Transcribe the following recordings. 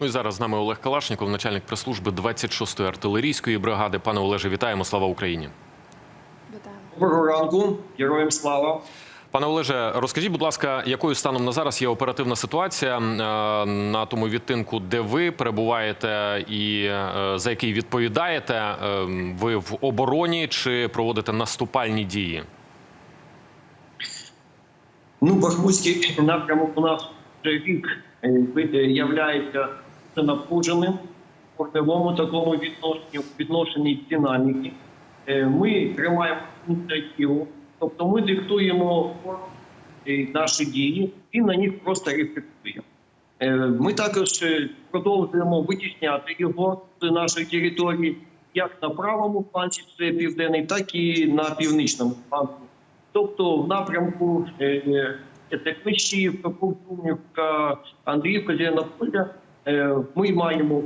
Ну і зараз з нами Олег Калашніков, начальник прес-служби 26-ї артилерійської бригади. Пане Олеже, вітаємо! Слава Україні! Доброго ранку, героям слава. Пане Олеже, розкажіть, будь ласка, якою станом на зараз є оперативна ситуація е, на тому відтинку, де ви перебуваєте, і е, за який відповідаєте? Е, Ви в обороні чи проводите наступальні дії? Ну, Бахмутський напрямок у нас вже рік являється напруженим в вогневому такому відношенні, відношенні динаміки. Е, Ми тримаємо ініціативу, тобто ми диктуємо е, наші дії і на них просто рефлексуємо. Е, Ми також продовжуємо витісняти його з нашої території як на правому фланзі, це південний, так і на північному фланзі. Тобто в напрямку е, це Андріївка, Зеленополя ми маємо.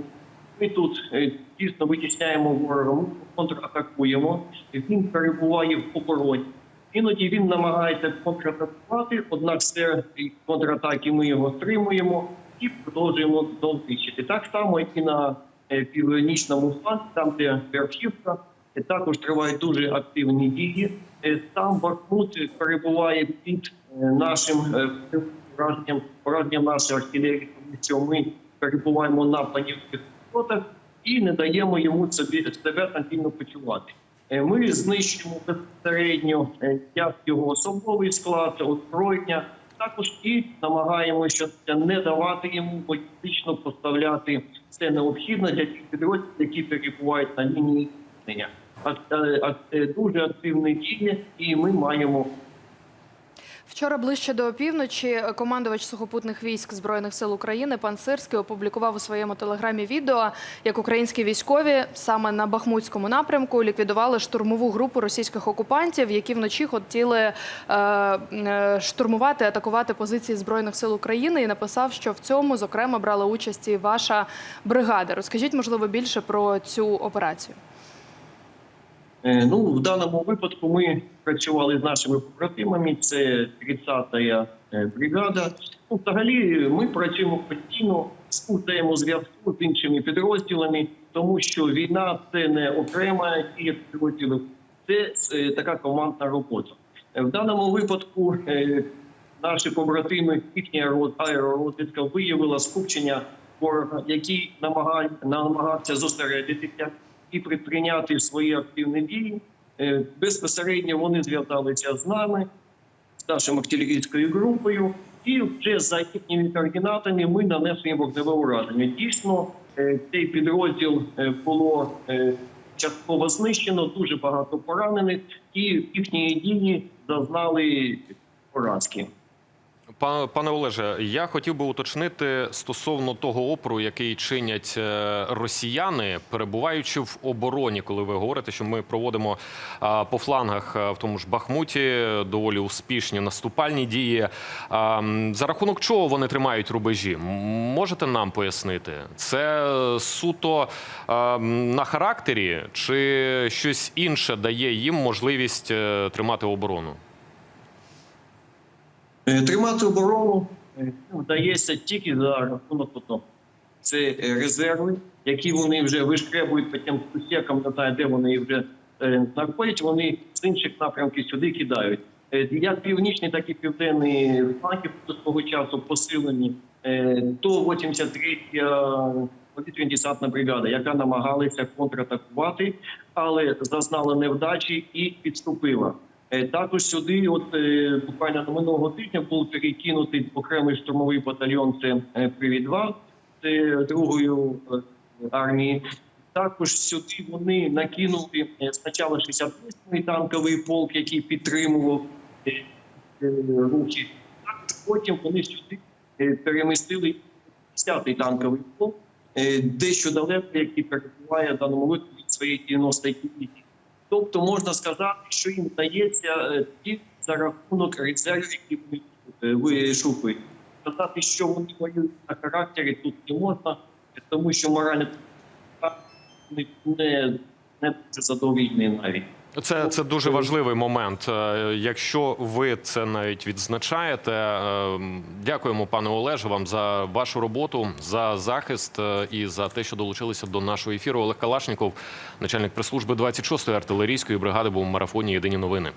Ми тут е, дійсно витісняємо ворога, контратакуємо. Він перебуває в обороні. Іноді він намагається контратакувати, однак все контратаки ми його стримуємо і продовжуємо довтичити. Так само і на е, північному фланзі, там де Верхівка, е, також тривають дуже активні дії. Е, Сам Бахмут перебуває під е, нашим е, враженням, враженням нашої артилерії, що ми перебуваємо на панівських висотах і не даємо йому собі себе стабільно почувати. Е, Ми знищуємо безпосередньо е, як його особовий склад, озброєння. Також і намагаємося не давати йому політично поставляти все необхідне для тих підрозділів, які перебувають на лінії зіткнення. А- е, Дуже активні дії, і ми маємо Вчора ближче до опівночі командувач сухопутних військ збройних сил України пан Сирський опублікував у своєму телеграмі відео, як українські військові саме на Бахмутському напрямку ліквідували штурмову групу російських окупантів, які вночі хотіли е, е, штурмувати, атакувати позиції збройних сил України, і написав, що в цьому зокрема брала участь і ваша бригада. Розкажіть, можливо, більше про цю операцію. Е, Ну, в даному випадку ми працювали з нашими побратимами. Це 30-та е, бригада. Ну, взагалі, ми працюємо постійно з взаємозв'язку з іншими підрозділами, тому що війна це не окрема дія підрозділів, це е, така командна робота. В даному випадку наші побратими, їхня аеро- аеророзвідка виявила скупчення ворога, який намагався зосередитися і предприйняти свої активні дії. Е, Безпосередньо вони зв'язалися з нами, з нашою артилерійською групою, і вже за їхніми координатами ми нанесли вогневе ураження. Дійсно, е, цей підрозділ е, було частково знищено, дуже багато поранених, і їхні дії зазнали поразки. Па- Пане Олеже, я хотів би уточнити стосовно того опору, який чинять е, росіяни, перебуваючи в обороні, коли ви говорите, що ми проводимо по флангах в тому ж Бахмуті доволі успішні наступальні дії. За рахунок чого вони тримають рубежі? Можете нам пояснити? Це е, суто на характері, чи щось інше дає їм можливість е, тримати оборону? Е, Тримати оборону е, вдається тільки за рахунок одного. Це е, резерви, які вони вже вишкребують по тим сусікам, не де вони вже знаходять, вони з інших напрямків сюди кидають. Як північний, так і південний фланги до свого часу посилені до 83-я повітряна десантна бригада, яка намагалася контратакувати, але зазнала невдачі і підступила. Е, Також сюди, от е, буквально на минулого тижня, був перекинутий окремий штурмовий батальйон. Це е, привід 2 це другої армії. Також сюди вони накинули спочатку 68-й танковий полк, який підтримував рухи. Потім вони сюди перемістили 10-й танковий полк, дещо далеко, який перебуває в даному випадку від своєї 90-ї дивізії. Тобто можна сказати, що їм вдається е, за рахунок резервів, які е, вишукують. Сказати, що вони воюють на характері, тут не можна, тому що моральний не, не, не задовільний навіть. Це, це дуже важливий момент. Е, Якщо ви це навіть відзначаєте, е, дякуємо, пане Олеже, вам за вашу роботу, за захист е, і за те, що долучилися до нашого ефіру. Олег Калашніков, начальник прес-служби 26-ї артилерійської бригади, був у марафоні Єдині новини.